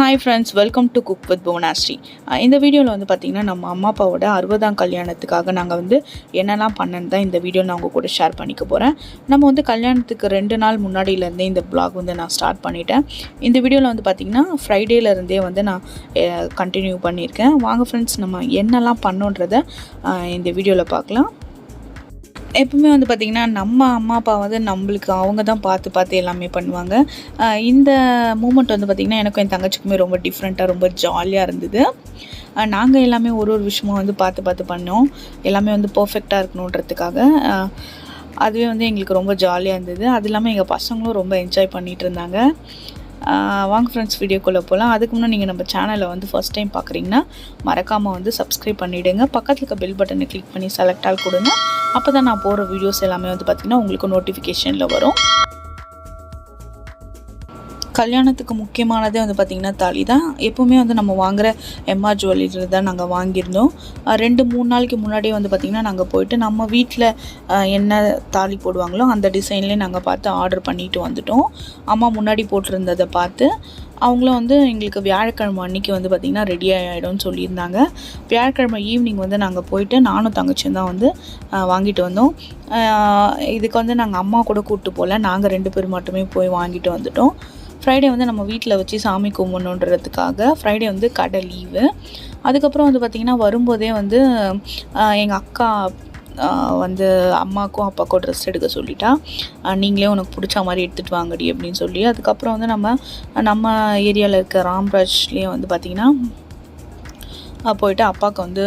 Hi friends welcome to cook with Bhuvanashree இந்த வீடியோவில் வந்து பார்த்திங்கன்னா நம்ம அம்மா அப்பாவோட அறுபதாம் கல்யாணத்துக்காக நாங்கள் வந்து என்னெல்லாம் பண்ணன்னு தான் இந்த வீடியோ நான் உங்கள் கூட ஷேர் பண்ணிக்க போகிறேன் நம்ம வந்து கல்யாணத்துக்கு ரெண்டு நாள் முன்னாடியிலேருந்தே இந்த பிளாக் வந்து நான் ஸ்டார்ட் பண்ணிட்டேன். இந்த வீடியோவில் வந்து பார்த்திங்கன்னா ஃப்ரைடேலேருந்தே வந்து நான் கண்டினியூ பண்ணியிருக்கேன். வாங்க ஃப்ரெண்ட்ஸ் நம்ம என்னெல்லாம் பண்ணோன்றதை இந்த வீடியோவில் பார்க்கலாம் எப்பவுமே வந்து பார்த்திங்கன்னா நம்ம அம்மா அப்பா வந்து நம்மளுக்கு அவங்க தான் பார்த்து பார்த்து எல்லாமே பண்ணுவாங்க. இந்த மூமெண்ட் வந்து பார்த்திங்கன்னா எனக்கும் என் தங்கச்சிக்குமே ரொம்ப டிஃப்ரெண்ட்டாக ரொம்ப ஜாலியாக இருந்தது. நாங்கள் எல்லாமே ஒரு ஒரு விஷயமும் வந்து பார்த்து பார்த்து பண்ணோம். எல்லாமே வந்து பர்ஃபெக்டாக இருக்கணுன்றதுக்காக. அதுவே வந்து எங்களுக்கு ரொம்ப ஜாலியாக இருந்தது. அது இல்லாமல் எங்கள் பசங்களும் ரொம்ப என்ஜாய் பண்ணிகிட்டு இருந்தாங்க. வாங்க ஃப்ரெண்ட்ஸ் வீடியோக்குள்ளே போகலாம் அதுக்கு முன்னாடி நீங்கள் நம்ம சேனலை வந்து ஃபஸ்ட் டைம் பார்க்குறீங்கன்னா மறக்காமல் வந்து சப்ஸ்கிரைப் பண்ணிவிடுங்க பக்கத்தில் இருக்க பெல் பட்டனை கிளிக் பண்ணி செலக்ட் ஆல் கொடுங்க. அப்போ தான் நான் போகிற வீடியோஸ் எல்லாமே வந்து பார்த்திங்கன்னா உங்களுக்கு நோட்டிஃபிகேஷனில் வரும். கல்யாணத்துக்கு முக்கியமானதே வந்து பார்த்திங்கன்னா தாலி தான். எப்போவுமே வந்து நம்ம வாங்குகிற எம்ஆர் ஜுவல்லரி தான் நாங்கள் வாங்கியிருந்தோம். ரெண்டு மூணு நாளைக்கு முன்னாடியே வந்து பார்த்திங்கன்னா நாங்கள் போயிட்டு நம்ம வீட்டில் என்ன தாலி போடுவாங்களோ அந்த டிசைன்லேயே நாங்கள் பார்த்து ஆர்டர் பண்ணிட்டு வந்துட்டோம். அம்மா முன்னாடி போட்டிருந்ததை பார்த்து அவங்களும் வந்து எங்களுக்கு வியாழக்கிழமை அன்னைக்கு வந்து பார்த்திங்கன்னா ரெடி ஆகிடும்னு சொல்லியிருந்தாங்க. வியாழக்கிழமை ஈவினிங் வந்து நாங்கள் போயிட்டு நானும் தங்கச்சியும் தான் வந்து வாங்கிட்டு வந்தோம். இதுக்கு வந்து நாங்கள் அம்மா கூட கூப்பிட்டு போகல நாங்கள் ரெண்டு பேர் மட்டுமே போய் வாங்கிட்டு வந்துட்டோம். ஃப்ரைடே வந்து நம்ம வீட்டில் வச்சு சாமி கும்பிடணுன்றதுக்காக ஃப்ரைடே வந்து கடை லீவு அதுக்கப்புறம் வந்து பார்த்திங்கன்னா வரும்போதே வந்து எங்கள் அக்கா வந்து அம்மாக்கும் அப்பாவுக்கும் ட்ரெஸ் எடுக்க சொல்லிட்டா. நீங்களே உனக்கு பிடிச்ச மாதிரி எடுத்துகிட்டு வாங்கடி அப்படின்னு சொல்லி. அதுக்கப்புறம் வந்து நம்ம நம்ம ஏரியாவில் இருக்க ராம்ராஜ்லேயே வந்து பார்த்திங்கன்னா போயிட்டு அப்பாவுக்கு வந்து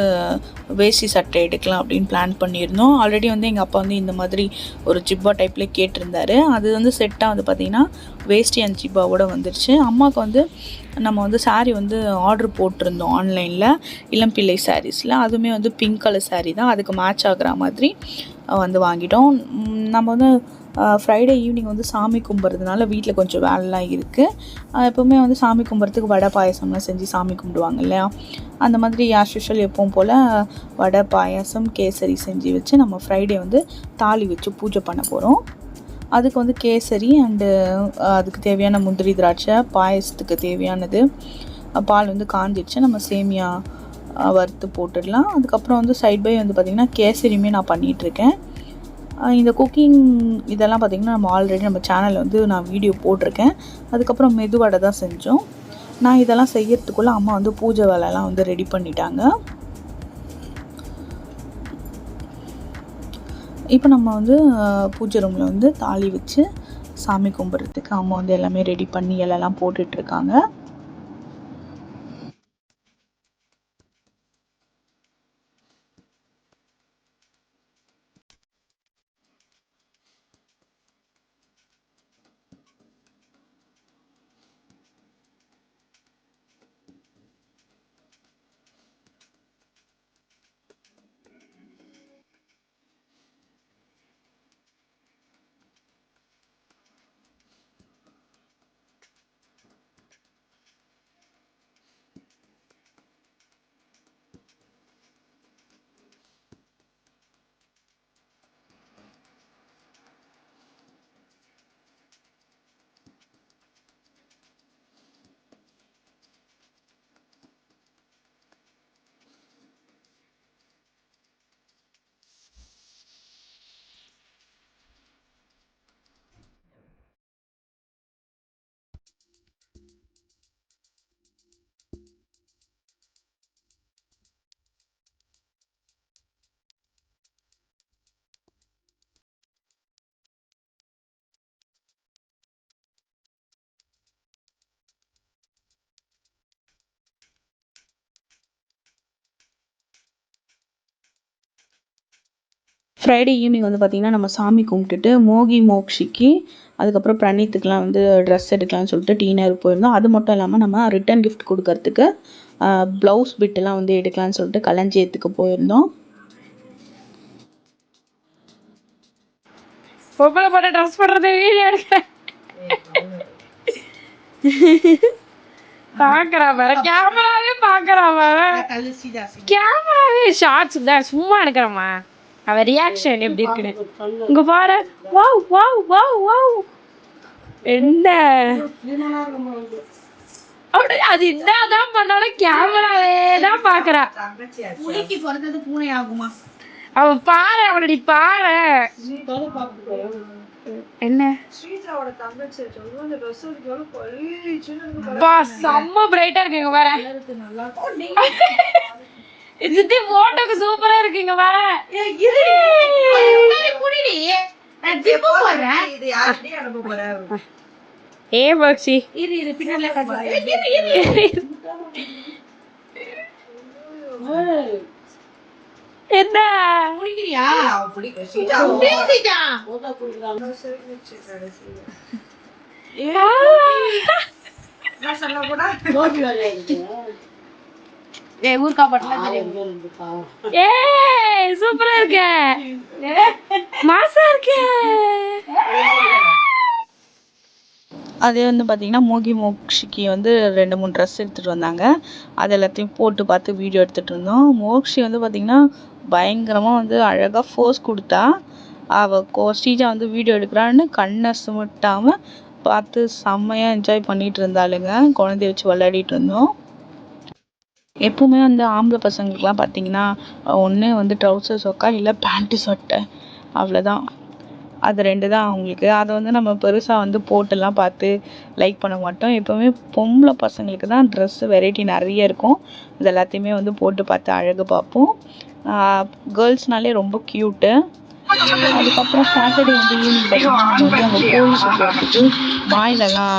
வேஷ்டி சட்டை எடுக்கலாம் அப்படின்னு பிளான் பண்ணியிருந்தோம். ஆல்ரெடி வந்து எங்கள் அப்பா வந்து இந்த மாதிரி ஒரு ஜிப்பா டைப்பில் கேட்டிருந்தாரு. அது வந்து செட்டாக வந்து பார்த்திங்கன்னா வேஷ்டி அண்ட் ஜிப்பாவோட வந்துருச்சு. அம்மாவுக்கு வந்து நம்ம வந்து சாரீ வந்து ஆர்டர் போட்டிருந்தோம் ஆன்லைனில் இளம்பிள்ளை சாரீஸில் அதுவுமே வந்து பிங்க் கலர் சாரீ தான். அதுக்கு மேட்ச் ஆகிற மாதிரி வந்து வாங்கிட்டோம். நம்ம வந்து ஃப்ரைடே ஈவினிங் வந்து சாமி கும்பிட்றதுனால வீட்டில் கொஞ்சம் வேலைலாம் இருக்குது எப்போவுமே வந்து சாமி கும்பிட்றதுக்கு வடை பாயசம்லாம் செஞ்சு சாமி கும்பிடுவாங்க இல்லையா? அந்த மாதிரி ஆஸ் யூஷுவல் எப்பவும் போல் வடை பாயாசம் கேசரி செஞ்சு வச்சு நம்ம ஃப்ரைடே வந்து தாலி வச்சு பூஜை பண்ண போகிறோம் அதுக்கு வந்து கேசரி அண்டு அதுக்கு தேவையான முந்திரி திராட்சை பாயசத்துக்கு தேவையானது. பால் வந்து காஞ்சிடுச்சு நம்ம சேமியா வறுத்து போட்டுடலாம். அதுக்கப்புறம் வந்து சைட் பை வந்து பார்த்திங்கன்னா கேசரியுமே நான் பண்ணிகிட்ருக்கேன் இந்த குக்கிங் இதெல்லாம் பார்த்திங்கன்னா நம்ம ஆல்ரெடி நம்ம சேனலில் வந்து நான் வீடியோ போட்டிருக்கேன். அதுக்கப்புறம் மெதுவடை தான் செஞ்சோம். நான் இதெல்லாம் செய்யறதுக்குள்ளே அம்மா வந்து பூஜை வேலைலாம் வந்து ரெடி பண்ணிட்டாங்க. இப்போ நம்ம வந்து பூஜை ரூமில் வந்து தாலி வச்சு சாமி கும்பிட்றதுக்கு அம்மா வந்து எல்லாமே ரெடி பண்ணி எல்லாம் போட்டுட்ருக்காங்க ஃப்ரைடே ஈவினிங் வந்து பார்த்திங்கன்னா நம்ம சாமி கும்பிட்டுட்டு மோகி மோக்ஷிக்கு அதுக்கப்புறம் பிரணீத்துக்குலாம் வந்து ட்ரெஸ் எடுக்கலாம்னு சொல்லிட்டு டீனர் போயிருந்தோம். அது மட்டும் இல்லாமல் நம்ம ரிட்டன் கிஃப்ட் கொடுக்கறதுக்கு ப்ளவுஸ் பிட்டெல்லாம் வந்து எடுக்கலாம்னு சொல்லிட்டு களஞ்சியத்துக்கு போயிருந்தோம். பொம்பளை போட்ட ட்ரெஸ் போடுறது வீடியோ எடுக்க. பாக்குறா பாரு கேமராவே பாக்குறா பாரு கேமராவே ஷார்ட்ஸ் தான் சும்மா எடுக்கிறம்மா. அவ ரியாக்ஷன் எப்படி இருக்குன்னு. இங்க பாரு. வாவ் வாவ் வாவ் வாவ் என்ன? அப்படி அது என்னதான் பண்ணாலும் கேமராவே தான் பாக்குறா. புலிக்கு பிறந்தது பூனை ஆகுமா அவ பாரு அவளடி பாரு. என்ன? செம்ம பிரைட்டா இருக்குங்க நல்லா சித்தி போட்டோக்கு சூப்பரா இருக்குங்க போறேன் ஏ பக்ஷி. இரு இரு பின்னால என்ன? சொல்ல ஏ ஊர்க்கா பட்டலாம் தெரியும். ஏ சூப்பரா இருக்க. மாசா இருக்க. அதே வந்து பார்த்தீங்கன்னா மோகி மோக்ஷிக்கு வந்து ரெண்டு மூணு ட்ரெஸ் எடுத்துகிட்டு வந்தாங்க. அது எல்லாத்தையும் போட்டு பார்த்து வீடியோ எடுத்துகிட்டு இருந்தோம். மோக்ஷி வந்து பார்த்தீங்கன்னா பயங்கரமாக வந்து அழகாக ஃபோர்ஸ் கொடுத்தா. அவள் கோ ஸ்ரீஜா வந்து வீடியோ எடுக்கிறான்னு கண்ணை சுமட்டாமல் பார்த்து செம்மையாக என்ஜாய் பண்ணிட்டு இருந்தாளுங்க. குழந்தைய வச்சு விளையாடிட்டு இருந்தோம். எப்போவுமே வந்து ஆம்பளை பசங்களுக்குலாம் பார்த்தீங்கன்னா ஒன்று வந்து ட்ரௌசர் சொக்கா இல்லை பேண்ட்டு சட்டை அவ்வளோதான் அது ரெண்டு தான் அவங்களுக்கு. அதை வந்து நம்ம பெருசாக வந்து போட்டுலாம் பார்த்து லைக் பண்ண மாட்டோம். எப்போவுமே பொம்பளை பசங்களுக்கு தான் ட்ரெஸ்ஸு வெரைட்டி நிறைய இருக்கும். இது எல்லாத்தையுமே வந்து போட்டு பார்த்து அழகு பார்ப்போம். கேர்ள்ஸ்னாலே ரொம்ப க்யூட்டு அதுக்கப்புறம் சாட்டர்டே வந்து ஈவினிங் பார்த்தீங்கன்னா நம்ம வந்து அங்கே மாயிலெல்லாம்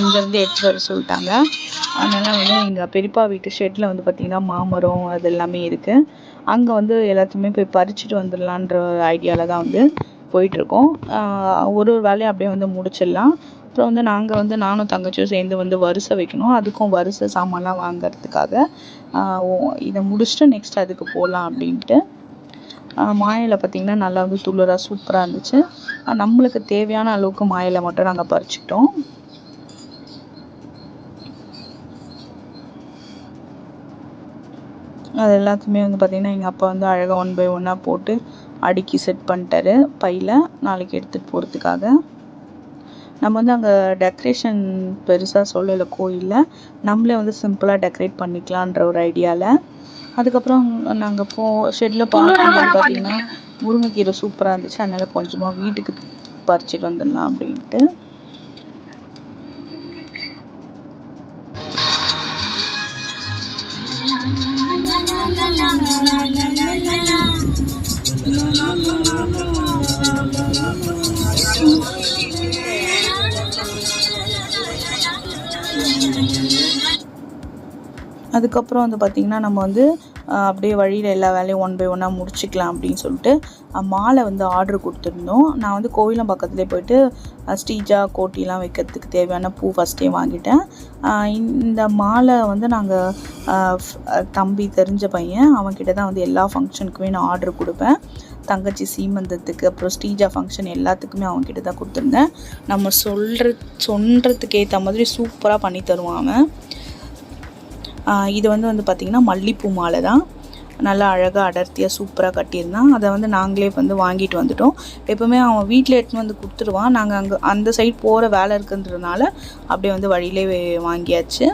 இங்கேருந்து எடுத்துகிட்டு வர சொல்லிட்டாங்க. அதனால் வந்து எங்கள் பெரியப்பா வீட்டு ஷெட்டில் வந்து பார்த்திங்கன்னா மாமரம் அது எல்லாமே இருக்குது அங்கே வந்து எல்லாத்தையுமே போய் பறிச்சுட்டு வந்துடலான்ற ஐடியாவில் தான் வந்து போயிட்டுருக்கோம் ஒரு ஒரு வேலையை அப்படியே வந்து முடிச்சிடலாம். அப்புறம் வந்து நாங்கள் வந்து நானும் தங்கச்சியும் சேர்ந்து வந்து வரிசை வைக்கணும். அதுக்கும் வரிசை சாமான்லாம் வாங்குறதுக்காக இதை முடிச்சுட்டு நெக்ஸ்ட் அதுக்கு போகலாம் அப்படின்ட்டு மாயிலை பார்த்திங்கன்னா நல்லா வந்து துளிராக சூப்பராக இருந்துச்சு. நம்மளுக்கு தேவையான அளவுக்கு மாயிலை மட்டும் நாங்கள் பறிச்சிட்டோம் அது எல்லாத்தையுமே வந்து பார்த்திங்கன்னா எங்கள் அப்பா வந்து அழகாக ஒன் பை ஒன்னாக போட்டு அடுக்கி செட் பண்ணிட்டாரு. பையில் நாளைக்கு எடுத்துகிட்டு போகிறதுக்காக நம்ம வந்து அங்கே டெக்கரேஷன் பெருசாக சொல்லலை கோயிலில். நம்மளே வந்து சிம்பிளாக டெக்கரேட் பண்ணிக்கலான்ற ஒரு ஐடியாவில் அதுக்கப்புறம் நாங்கள் போ ஷெட்டில் பார்க்கும்போது பார்த்தீங்கன்னா முருங்கைக்கீரை சூப்பராக இருந்துச்சு அதனால் கொஞ்சமாக வீட்டுக்கு பறிச்சிட்டு வந்துடலாம் அப்படின்ட்டு அதுக்கப்புறம் வந்து பார்த்திங்கன்னா நம்ம வந்து அப்படியே வழியில் எல்லா வேலையும் ஒன் பை ஒன்னாக முடிச்சுக்கலாம் அப்படின்னு சொல்லிட்டு மாலை வந்து ஆர்டர் கொடுத்துருந்தோம். நான் வந்து கோயிலம் பக்கத்துலேயே போயிட்டு ஸ்டீஜா கோட்டிலாம் வைக்கிறதுக்கு தேவையான பூ ஃபஸ்ட்டே வாங்கிட்டேன். இந்த மாலை வந்து நாங்கள் தம்பி தெரிஞ்ச பையன் அவன்கிட்ட தான் வந்து எல்லா ஃபங்க்ஷனுக்குமே நான் ஆர்டர் கொடுப்பேன். தங்கச்சி சீமந்தத்துக்கு அப்புறம் ஸ்டீஜா ஃபங்க்ஷன் எல்லாத்துக்குமே அவன்கிட்ட தான் கொடுத்துருந்தேன். நம்ம சொல்கிற சொல்கிறதுக்கு ஏற்ற மாதிரி சூப்பராக பண்ணி தருவான் அவன். இது வந்து வந்து பார்த்திங்கன்னா மல்லிப்பூ மாலை தான். நல்லா அழகாக அடர்த்தியாக சூப்பராக கட்டியிருந்தான். அதை வந்து நாங்களே வந்து வாங்கிட்டு வந்துட்டோம். எப்போவுமே அவன் வீட்டில் எடுத்துன்னு வந்து கொடுத்துருவான். நாங்கள் அங்கே அந்த சைட் போகிற வேலை இருக்குன்றதுனால அப்படியே வந்து வழியிலே வாங்கியாச்சு.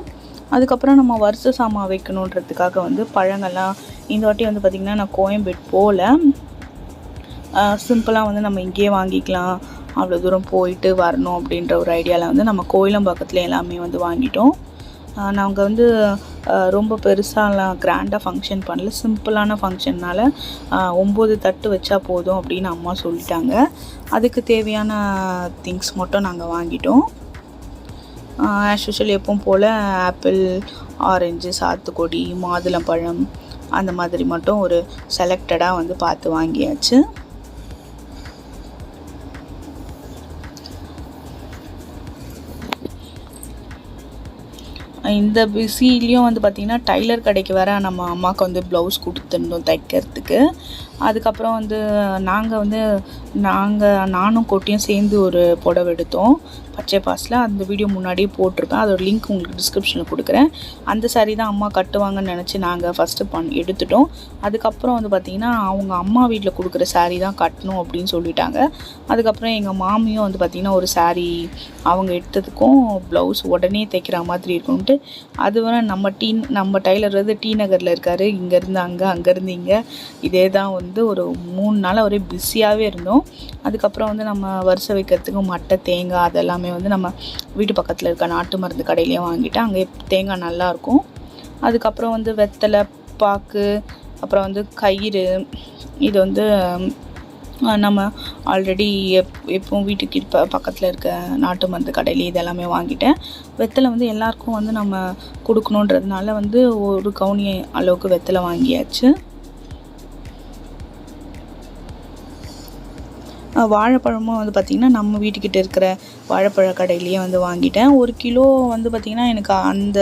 அதுக்கப்புறம் நம்ம வருஷ சாமான் வைக்கணுன்றதுக்காக வந்து பழங்கள்லாம் இந்த வாட்டி வந்து பார்த்திங்கன்னா நான் கோயம்பேடு போகல சிம்பிளாக வந்து நம்ம இங்கேயே வாங்கிக்கலாம். அவ்வளோ தூரம் போயிட்டு வரணும் அப்படின்ற ஒரு ஐடியாவில் வந்து நம்ம கோயிலம் பக்கத்தில் எல்லாமே வந்து வாங்கிட்டோம். நாங்கள் வந்து ரொம்ப பெருசாலாம் கிராண்டாக ஃபங்க்ஷன் பண்ணல. சிம்பிளான ஃபங்க்ஷன்னால ஒம்பது தட்டு வச்சா போதும் அப்படின்னு அம்மா சொல்லிட்டாங்க. அதுக்கு தேவையான திங்ஸ் மட்டும் நாங்கள் வாங்கிட்டோம். ஆஸ் யூஷுவல் எப்பவும் போல் ஆப்பிள் ஆரஞ்சு சாத்துக்குடி மாதுளம்பழம் அந்த மாதிரி மட்டும் ஒரு செலக்டடாக வந்து பார்த்து வாங்கியாச்சு. இந்த பிஸிலையும் வந்து பார்த்திங்கன்னா டைலர் கடைக்கு வேறு நம்ம அம்மாவுக்கு வந்து ப்ளவுஸ் கொடுத்துருந்தோம் தைக்கிறதுக்கு. அதுக்கப்புறம் வந்து நாங்கள் வந்து நாங்கள் நானும் கொட்டியும் சேர்ந்து ஒரு புடவை எடுத்தோம். பச்சை பாஸில் அந்த வீடியோ முன்னாடியே போட்டிருப்பேன். அதோட லிங்க் உங்களுக்கு டிஸ்கிரிப்ஷனில் கொடுக்குறேன். அந்த சாரீ தான் அம்மா கட்டுவாங்கன்னு நினச்சி நாங்கள் ஃபஸ்ட்டு பண் எடுத்துட்டோம். அதுக்கப்புறம் வந்து பார்த்திங்கன்னா அவங்க அம்மா வீட்டில் கொடுக்குற சாரீ தான் கட்டணும் அப்படின்னு சொல்லிட்டாங்க. அதுக்கப்புறம் எங்கள் மாமியும் வந்து பார்த்திங்கன்னா ஒரு சாரீ அவங்க எடுத்ததுக்கும் ப்ளவுஸ் உடனே தைக்கிற மாதிரி இருக்கும்ட்டு. அது வர நம்ம டீ நம்ம டைலர் வந்து டி நகரில் இருக்கார். இங்கேருந்து அங்கே அங்கேருந்து இங்கே. இதே தான் வந்து ஒரு மூணு நாள் ஒரே பிஸியாகவே இருந்தோம். அதுக்கப்புறம் வந்து நம்ம வரிசை வைக்கிறதுக்கு மட்டை தேங்காய் அதெல்லாம் வந்து நம்ம வீட்டு பக்கத்தில் இருக்க நாட்டு மருந்து கடையிலேயே வாங்கிட்டு அங்கே தேங்காய் நல்லாயிருக்கும் அதுக்கப்புறம் வந்து வெத்தலை பாக்கு அப்புறம் வந்து கயிறு இது வந்து நம்ம ஆல்ரெடி எப் எப்பவும் வீட்டுக்கு இப்போ பக்கத்தில் இருக்க நாட்டு மருந்து கடையிலே இதெல்லாமே வாங்கிட்டேன். வெத்தலை வந்து எல்லாருக்கும் வந்து நம்ம கொடுக்கணுன்றதுனால வந்து ஒரு கவுனி அளவுக்கு வெத்தலை வாங்கியாச்சு. வாழைப்பழமும் வந்து பார்த்திங்கன்னா நம்ம வீட்டுக்கிட்ட இருக்கிற வாழைப்பழ கடையிலேயே வந்து வாங்கிட்டேன். ஒரு கிலோ வந்து பார்த்திங்கன்னா எனக்கு அந்த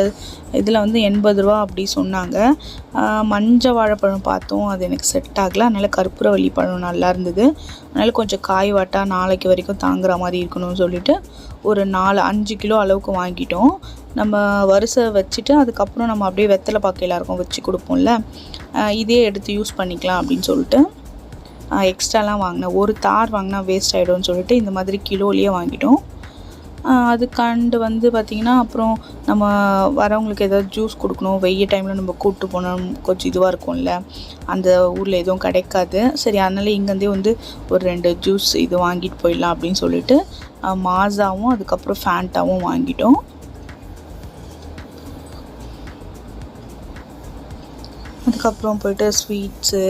இதில் வந்து எண்பது ரூபா அப்படி சொன்னாங்க. மஞ்சள் வாழைப்பழம் பார்த்தோம். அது எனக்கு செட் ஆகலை. அதனால் கற்பூரவள்ளி பழம் நல்லா இருந்தது. அதனால் கொஞ்சம் காய் வாட்டா நாளைக்கு வரைக்கும் தாங்குற மாதிரி இருக்கணும்னு சொல்லிட்டு ஒரு நாலு அஞ்சு கிலோ அளவுக்கு வாங்கிட்டோம். நம்ம வரிசை வச்சுட்டு அதுக்கப்புறம் நம்ம அப்படியே வெத்தலை பாக்கு எல்லாருக்கும் வச்சு கொடுப்போம்ல. இதே எடுத்து யூஸ் பண்ணிக்கலாம் அப்படின்னு சொல்லிட்டு. எக்ஸ்ட்ராலாம் வாங்கினேன் ஒரு தார் வாங்கினா வேஸ்ட் ஆகிடும்னு சொல்லிட்டு இந்த மாதிரி கிலோலேயே வாங்கிட்டோம். அதுக்காண்டு அது கண்டு வந்து பார்த்திங்கன்னா அப்புறம் நம்ம வரவங்களுக்கு ஏதாவது ஜூஸ் கொடுக்கணும் வெய்ய டைமில் நம்ம கூப்பிட்டு போனோம் கொஞ்சம் இதுவாக இருக்கும்ல அந்த ஊரில் எதுவும் கிடைக்காது. சரி அதனால் இங்கேருந்தே வந்து ஒரு ரெண்டு ஜூஸ் இது வாங்கிட்டு போயிடலாம் அப்படின்னு சொல்லிட்டு மாசாவும் அதுக்கப்புறம் ஃபேண்டாவும் வாங்கிட்டோம். அதுக்கப்புறம் போயிட்டு ஸ்வீட்ஸு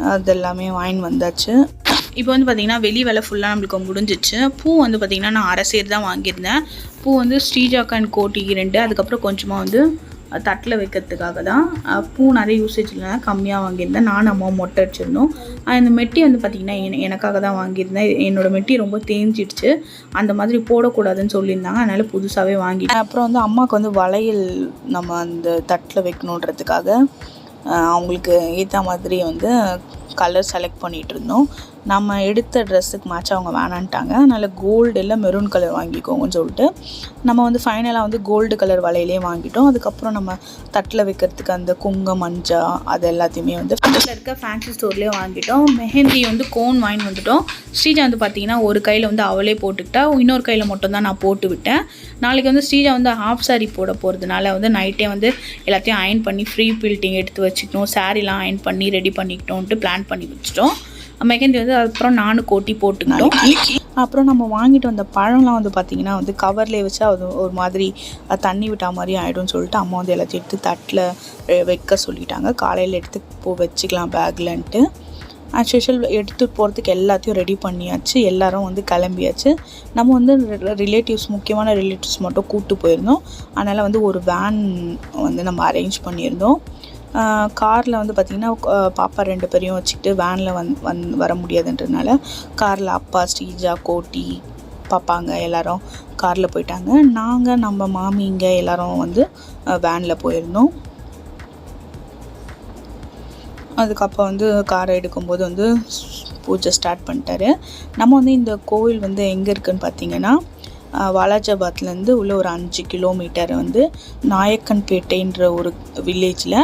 அதெல்லாமே வாங்கின்னு வந்தாச்சு. இப்போ வந்து பார்த்திங்கன்னா வெளி வேலை ஃபுல்லாக நம்மளுக்கு முடிஞ்சிச்சு. பூ வந்து பார்த்திங்கன்னா நான் அரை சேர் தான் வாங்கியிருந்தேன். பூ வந்து ஸ்ரீஜாக் அண்ட் கோட்டி ரெண்டு அதுக்கப்புறம் கொஞ்சமாக வந்து தட்டில் வைக்கிறதுக்காக தான். பூ நிறைய யூசேஜ் இல்லைனா கம்மியாக வாங்கியிருந்தேன். நானும் அம்மா மொட்டை அடிச்சிருந்தோம். இந்த மெட்டி வந்து பார்த்திங்கன்னா என- எனக்காக தான் வாங்கியிருந்தேன். என்னோட மெட்டி ரொம்ப தேஞ்சிடுச்சு. அந்த மாதிரி போடக்கூடாதுன்னு சொல்லியிருந்தாங்க. அதனால் புதுசாகவே வாங்கிட்டேன். அப்புறம் வந்து அம்மாவுக்கு வந்து வளையல் நம்ம அந்த தட்டில் வைக்கணுன்றதுக்காக அவங்களுக்கு ஏற்ற மாதிரி வந்து கலர் செலக்ட் பண்ணிகிட்டு இருந்தோம். நம்ம எடுத்த ட்ரெஸ்ஸுக்கு மேட்ச் அவங்க வேணான்ட்டாங்க. அதனால் கோல்டு இல்லை மெரூன் கலர் வாங்கிக்கோங்கன்னு சொல்லிட்டு நம்ம வந்து ஃபைனலாக வந்து கோல்டு கலர் வலையிலே வாங்கிட்டோம். அதுக்கப்புறம் நம்ம தட்டில் வைக்கிறதுக்கு அந்த குங்க மஞ்சா அது எல்லாத்தையுமே வந்து பக்கத்தில் இருக்க ஃபேன்சி ஸ்டோர்லேயே வாங்கிட்டோம். மெஹந்தி வந்து கோன் வாங்கி வந்துட்டோம். ஸ்ரீஜா வந்து பார்த்தீங்கன்னா ஒரு கையில் வந்து அவளே போட்டுக்கிட்டா இன்னொரு கையில் மட்டும் தான் நான் போட்டு விட்டேன். நாளைக்கு வந்து ஸ்ரீஜா வந்து ஹாஃப் saree போட போகிறதுனால வந்து நைட்டே வந்து எல்லாத்தையும் அயன் பண்ணி ஃப்ரீ பில்ட்டிங் எடுத்து வச்சுக்கணும். சாரீலாம் அயன் பண்ணி ரெடி பண்ணிக்கிட்டோன்ட்டு பிளான் பண்ணி வச்சுட்டோம். மெகந்தி வந்து அப்புறம் நானும் கோட்டி போட்டுக்கிட்டோம். அப்புறம் நம்ம வாங்கிட்டு வந்த பழம்லாம் வந்து பார்த்திங்கன்னா வந்து கவர்லேயே வச்சா அது ஒரு மாதிரி தண்ணி விட்டா மாதிரி ஆகிடும்னு சொல்லிட்டு அம்மா வந்து எல்லாத்தையும் எடுத்து தட்டில் வைக்க சொல்லிட்டாங்க. காலையில் எடுத்து போ வச்சுக்கலாம் பேக்லன்ட்டு. ஆஸ் யூஷுவல் எடுத்துகிட்டு போகிறதுக்கு எல்லாத்தையும் ரெடி பண்ணியாச்சு. எல்லாரும் வந்து கிளம்பியாச்சு. நம்ம வந்து ரிலேட்டிவ்ஸ் முக்கியமான ரிலேட்டிவ்ஸ் மட்டும் கூப்பிட்டு போயிருந்தோம். அதனால் வந்து ஒரு வேன் வந்து நம்ம அரேஞ்ச் பண்ணியிருந்தோம். காரில் வந்து பார்த்திங்கன்னா பாப்பா ரெண்டு பேரையும் வச்சுக்கிட்டு வேனில் வந் வந் வர முடியாதுன்றதுனால காரில் அப்பா ஸ்ரீஜா கோட்டி பாப்பாங்க எல்லாரும் காரில் போயிட்டாங்க. நாங்கள் நம்ம மாமிங்க எல்லாரும் வந்து வேனில் போயிருந்தோம். அதுக்கப்புறம் வந்து காரை எடுக்கும்போது வந்து பூஜை ஸ்டார்ட் பண்ணிட்டாரு. நம்ம வந்து இந்த கோவில் வந்து எங்கே இருக்குன்னு பார்த்தீங்கன்னா வாலாஜாபாத்லேருந்து உள்ள ஒரு அஞ்சு கிலோமீட்டர் வந்து நாயக்கன்பேட்டைன்ற ஒரு வில்லேஜில்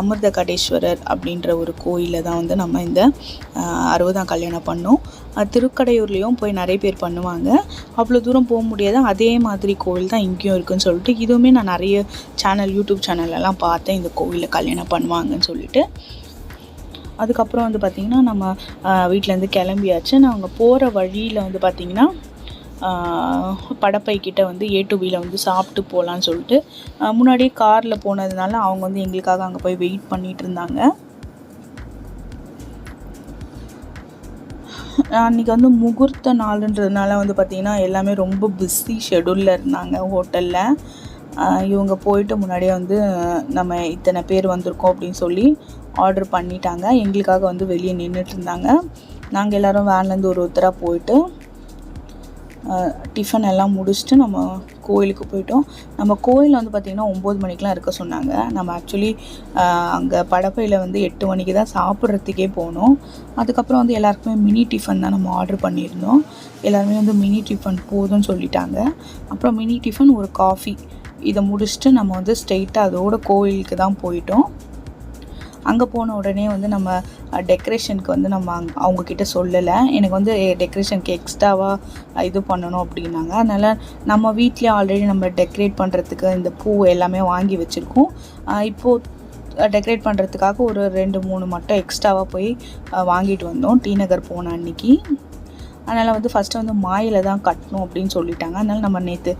அமிர்த கடேஸ்வரர் அப்படின்ற ஒரு கோயிலில் தான் வந்து நம்ம இந்த அறுபதாம் கல்யாணம் பண்ணோம். திருக்கடையூர்லேயும் போய் நிறைய பேர் பண்ணுவாங்க. அவ்வளோ தூரம் போக முடியாது. அதே மாதிரி கோவில் தான் இங்கேயும் இருக்குன்னு சொல்லிட்டு இதுவுமே நான் நிறைய சேனல் யூடியூப் சேனல்லலாம் பார்த்தேன். இந்த கோவிலில் கல்யாணம் பண்ணுவாங்கன்னு சொல்லிட்டு. அதுக்கப்புறம் வந்து பார்த்திங்கன்னா நம்ம வீட்டிலேருந்து கிளம்பியாச்சு. நாங்கள் போகிற வழியில் வந்து பார்த்திங்கன்னா படப்பை கிட்ட வந்து ஏ டு பியில் வந்து சாப்பிட்டு போகலான்னு சொல்லிட்டு முன்னாடியே காரில் போனதுனால அவங்க வந்து எங்களுக்காக அங்கே போய் வெயிட் பண்ணிட்டு இருந்தாங்க. அன்றைக்கி வந்து முகூர்த்த நாளுன்றதுனால வந்து பார்த்திங்கன்னா எல்லாமே ரொம்ப பிஸி ஷெடியூலில் இருந்தாங்க ஹோட்டலில் இவங்க போயிட்டு முன்னாடியே வந்து நம்ம இத்தனை பேர் வந்திருக்கோம் அப்படின்னு சொல்லி ஆர்டர் பண்ணிட்டாங்க. எங்களுக்காக வந்து வெளியே நின்றுட்டு இருந்தாங்க. நாங்கள் எல்லோரும் வேன்லேருந்து ஒரு ஒருத்தராக போயிட்டு டிஃபன் எல்லாம் முடிச்சுட்டு நம்ம கோயிலுக்கு போயிட்டோம். நம்ம கோயில் வந்து பார்த்திங்கன்னா ஒம்பது மணிக்கெலாம் இருக்க சொன்னாங்க. நம்ம ஆக்சுவலி அங்கே படப்பையில் வந்து எட்டு மணிக்கு தான் சாப்பிட்றதுக்கே போனோம். அதுக்கப்புறம் வந்து எல்லாருக்குமே மினி டிஃபன் தான் நம்ம ஆர்டர் பண்ணியிருந்தோம். எல்லாருமே வந்து மினி டிஃபன் போதும்னு சொல்லிட்டாங்க. அப்புறம் மினி டிஃபன் ஒரு காஃபி இதை முடிச்சுட்டு நம்ம வந்து ஸ்ட்ரெயிட்டாக அதோட கோயிலுக்கு தான் போயிட்டோம். அங்கே போன உடனே வந்து நம்ம டெக்கரேஷனுக்கு வந்து நம்ம அங் அவங்கக்கிட்ட சொல்லலை. எனக்கு வந்து டெக்கரேஷனுக்கு எக்ஸ்ட்ராவாக இது பண்ணணும் அப்படின்னாங்க. அதனால் நம்ம வீட்லேயே ஆல்ரெடி நம்ம டெக்கரேட் பண்ணுறதுக்கு இந்த பூ எல்லாமே வாங்கி வச்சுருக்கோம். இப்போது டெக்கரேட் பண்ணுறதுக்காக ஒரு ரெண்டு மூணு மட்டும் எக்ஸ்ட்ராவாக போய் வாங்கிட்டு வந்தோம். டி நகர் போன அன்னைக்கு. அதனால் வந்து ஃபஸ்ட்டு வந்து மாயில தான் கட்டணும் அப்படின்னு சொல்லிட்டாங்க. அதனால் நம்ம நேற்று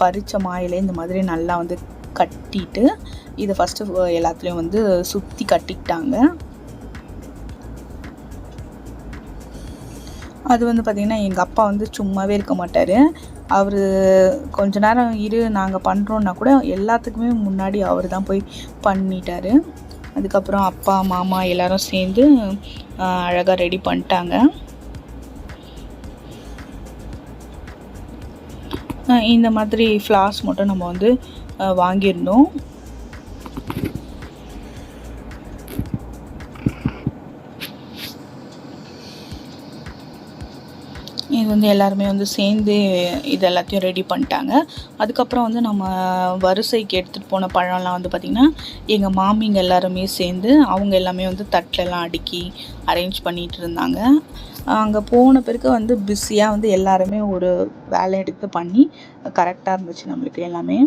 பறித்த மாயிலே இந்த மாதிரி நல்லா வந்து கட்டிட்டு இதை ஃபஸ்ட்டு எல்லாத்துலேயும் வந்து சுற்றி கட்டிக்கிட்டாங்க. அது வந்து பார்த்திங்கன்னா எங்கள் அப்பா வந்து சும்மாவே இருக்க மாட்டார். அவர் கொஞ்ச நேரம் இரு நாங்கள் பண்ணுறோன்னா கூட எல்லாத்துக்குமே முன்னாடி அவர் தான் போய் பண்ணிட்டார். அதுக்கப்புறம் அப்பா மாமா எல்லாரும் சேர்ந்து அழகாக ரெடி பண்ணிட்டாங்க. இந்த மாதிரி ஃப்ளார்ஸ் மட்டும் நம்ம வந்து வாங்கியிருந்தோம் இது வந்து எல்லாருமே வந்து சேர்ந்து இது எல்லாத்தையும் ரெடி பண்ணிட்டாங்க. அதுக்கப்புறம் வந்து நம்ம வரிசைக்கு எடுத்துகிட்டு போன பழம்லாம் வந்து பார்த்திங்கன்னா எங்கள் மாமிங்க எல்லாருமே சேர்ந்து அவங்க எல்லாமே வந்து தட்டிலலாம் அடுக்கி அரேஞ்ச் பண்ணிகிட்டு இருந்தாங்க. அங்கே போன பிறகு வந்து பிஸியாக வந்து எல்லாருமே ஒரு வேலை எடுத்து பண்ணி கரெக்டாக இருந்துச்சு நம்மளுக்கு எல்லாமே.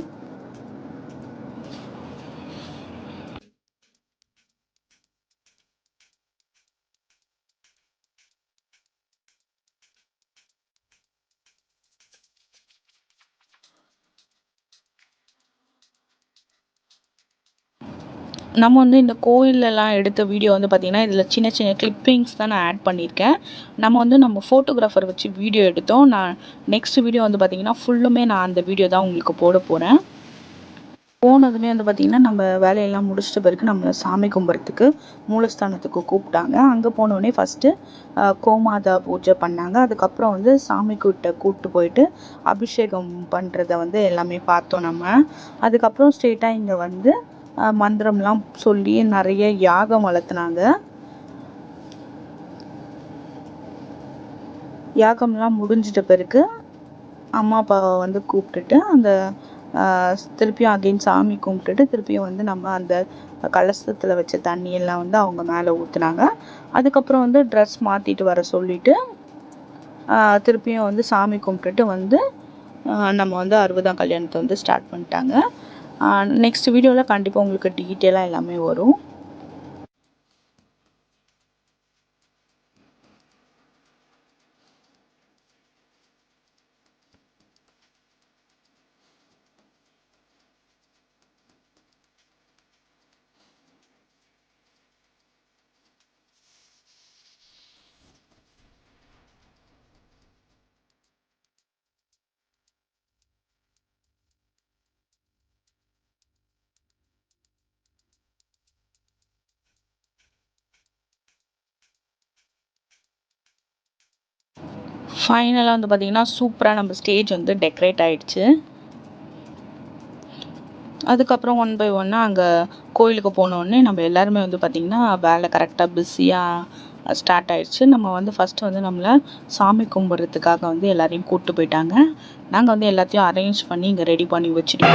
நம்ம வந்து இந்த கோயில்லலாம் எடுத்த வீடியோ வந்து பார்த்திங்கன்னா இதில் சின்ன சின்ன கிளிப்பிங்ஸ் தான் நான் ஆட் பண்ணியிருக்கேன். நம்ம வந்து நம்ம ஃபோட்டோகிராஃபர் வச்சு வீடியோ எடுத்தோம். நான் நெக்ஸ்ட் வீடியோ வந்து பார்த்திங்கன்னா ஃபுல்லுமே நான் அந்த வீடியோ தான் உங்களுக்கு போட போகிறேன் போனதுமே வந்து பார்த்திங்கன்னா நம்ம வேலையெல்லாம் முடிச்சிட்ட பிறகு நம்மளை சாமி கும்பிட்றதுக்கு மூலஸ்தானத்துக்கு கூப்பிட்டாங்க. அங்கே போனோடனே ஃபஸ்ட்டு கோமாதா பூஜை பண்ணாங்க. அதுக்கப்புறம் வந்து சாமி கிட்ட கூப்பிட்டு போயிட்டு அபிஷேகம் பண்ணுறத வந்து எல்லாமே பார்த்தோம் நம்ம. அதுக்கப்புறம் ஸ்ட்ரெயிட்டாக இங்கே வந்து மந்திரம்லாம் சொல்லி நிறைய யாகம் வளர்த்துனாங்க. யாகம்லாம் முடிஞ்சிட்ட பிறகு அம்மா அப்பாவை வந்து கூப்பிட்டுட்டு அந்த திருப்பியும் அகைன் சாமி கும்பிட்டுட்டு திருப்பியும் வந்து நம்ம அந்த கலசத்தில் வச்ச தண்ணியெல்லாம் வந்து அவங்க மேலே ஊற்றுனாங்க அதுக்கப்புறம் வந்து ட்ரெஸ் மாற்றிட்டு வர சொல்லிட்டு திருப்பியும் வந்து சாமி கும்பிட்டுட்டு வந்து நம்ம வந்து அறுபதாம் கல்யாணத்தை வந்து ஸ்டார்ட் பண்ணிட்டாங்க. நெக்ஸ்ட் வீடியோவில் கண்டிப்பாக உங்களுக்கு டீட்டெயிலாக எல்லாமே வரும் ஃபைனலாக வந்து பார்த்திங்கன்னா சூப்பராக நம்ம ஸ்டேஜ் வந்து டெக்கரேட் ஆகிடுச்சு அதுக்கப்புறம் ஒன் பை ஒன்னாக அங்கே கோயிலுக்கு போனோடனே நம்ம எல்லாருமே வந்து பார்த்திங்கன்னா வேலை கரெக்டாக பிஸியாக ஸ்டார்ட் ஆயிடுச்சு. நம்ம வந்து ஃபஸ்ட்டு வந்து நம்மளை சாமி கும்பிட்றதுக்காக வந்து எல்லாரையும் கூப்பிட்டு போயிட்டாங்க. நாங்கள் வந்து எல்லாத்தையும் அரேஞ்ச் பண்ணி இங்கே ரெடி பண்ணி வச்சுட்டு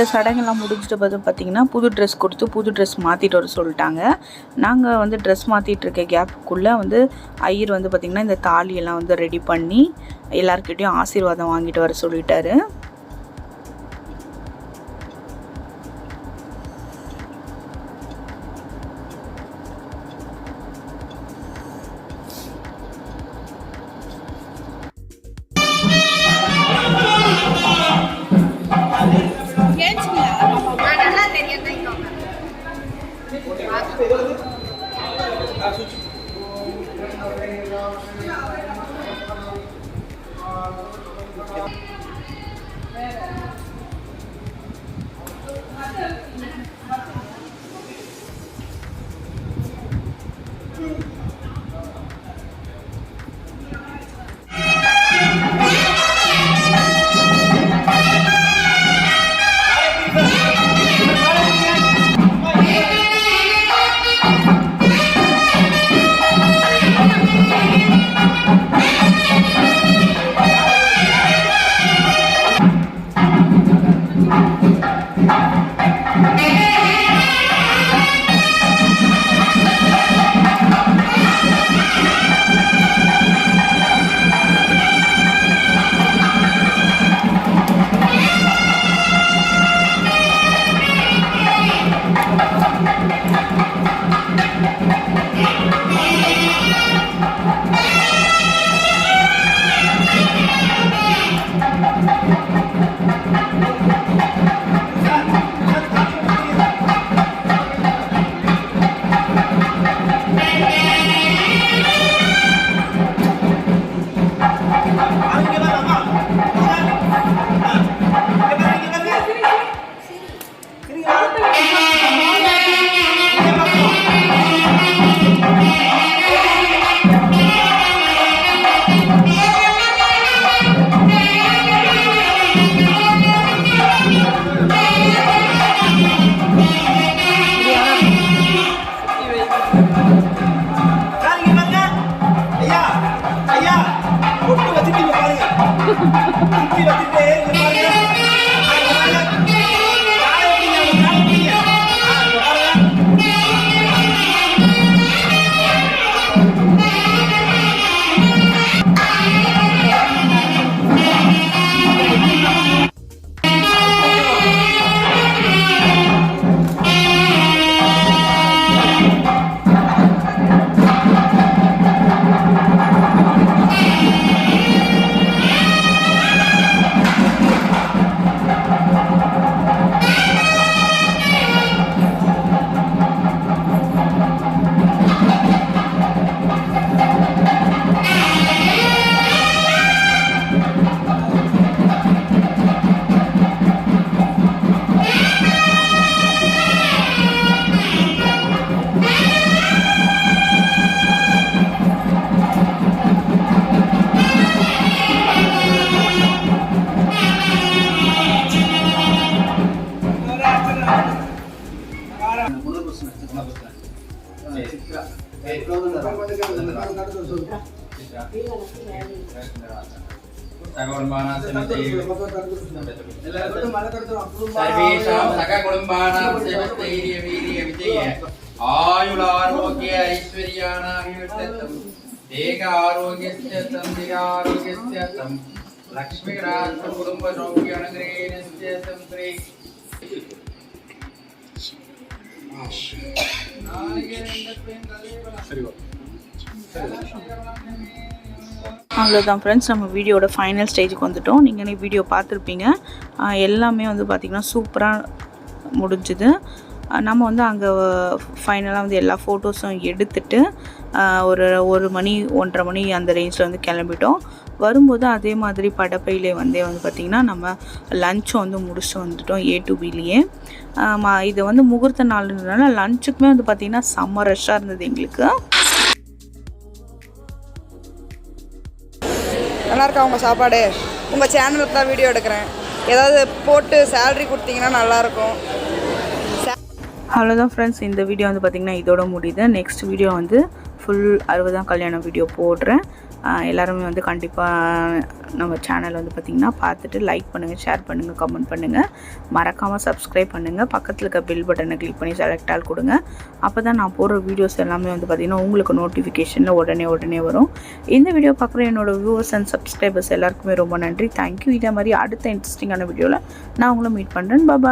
இந்த சடங்கெல்லாம் முடிஞ்சிட்டு பார்த்து பார்த்திங்கன்னா புது ட்ரெஸ் கொடுத்து புது ட்ரெஸ் மாற்றிட்டு வர சொல்லிட்டாங்க. நாங்கள் வந்து ட்ரெஸ் மாற்றிட்டு இருக்க கேப்புக்குள்ளே வந்து ஐயர் வந்து பார்த்திங்கன்னா இந்த தாலியெல்லாம் வந்து ரெடி பண்ணி எல்லாருக்கிட்டேயும் ஆசீர்வாதம் வாங்கிட்டு வர சொல்லிட்டாரு. సకుటుంబానాం సేవతే సర్వేషాం సకకుటుంబానాం సేవతైర్య వీర్య విజయ ఆయురారోగ్య ఐశ్వర్యాణాభివృద్ధత్వం దేహ ఆరోగ్యస్య సంధిక ఆరోగ్యస్యతం లక్ష్మీరాష్ట్ర కుటుంబ సౌఖ్య అనుగ్రహేణస్య సంత్రి నాలుగే రెండు సరిగా సరిగా அவ்வளோதான் ஃப்ரெண்ட்ஸ் நம்ம வீடியோட ஃபைனல் ஸ்டேஜுக்கு வந்துட்டோம். நீங்கள் வீடியோ பார்த்துருப்பீங்க. எல்லாமே வந்து பார்த்திங்கன்னா சூப்பராக முடிஞ்சுது. நம்ம வந்து அங்கே ஃபைனலாக வந்து எல்லா ஃபோட்டோஸும் எடுத்துட்டு ஒரு ஒரு மணி ஒன்றரை மணி அந்த ரேஞ்சில் வந்து கிளம்பிட்டோம். வரும்போது அதே மாதிரி படப்பையிலே வந்தே வந்து பார்த்திங்கன்னா நம்ம லஞ்சும் வந்து முடிச்சுட்டு வந்துட்டோம் ஏ டு பிலேயே இது வந்து முகூர்த்த நாள்ன்றதுனால லஞ்சுக்குமே வந்து பார்த்திங்கன்னா செம்ம ரஷ்ஷாக இருந்தது எங்களுக்கு. நல்லா இருக்கா உங்கள் சாப்பாடு? உங்கள் சேனலுக்கு தான் வீடியோ எடுக்கிறேன். ஏதாவது போட்டு சேலரி கொடுத்தீங்கன்னா நல்லாயிருக்கும் அவ்வளோதான் ஃப்ரெண்ட்ஸ் இந்த வீடியோ வந்து பார்த்திங்கன்னா இதோட முடியுது. நெக்ஸ்ட் வீடியோ வந்து ஃபுல் அறுபதாம் கல்யாணம் வீடியோ போடுறேன். எல்லாருமே வந்து கண்டிப்பாக நம்ம சேனல் வந்து பார்த்திங்கன்னா பார்த்துட்டு லைக் பண்ணுங்கள் ஷேர் பண்ணுங்கள் கமெண்ட் பண்ணுங்கள் மறக்காமல் சப்ஸ்கிரைப் பண்ணுங்கள் பக்கத்தில் இருக்க பெல் பட்டனை கிளிக் பண்ணி செலக்ட் ஆல் கொடுங்க. அப்போ தான் நான் போடுற வீடியோஸ் எல்லாமே வந்து பார்த்திங்கன்னா உங்களுக்கு நோட்டிஃபிகேஷனில் உடனே உடனே வரும். இந்த வீடியோ பார்க்குற என்னோடய வியூவர்ஸ் அண்ட் சப்ஸ்கிரைபர்ஸ் எல்லாருக்குமே ரொம்ப நன்றி. தேங்க்யூ இதே மாதிரி அடுத்த இன்ட்ரெஸ்டிங்கான வீடியோவில் நான் உங்களை மீட் பண்ணுறேன் பாபா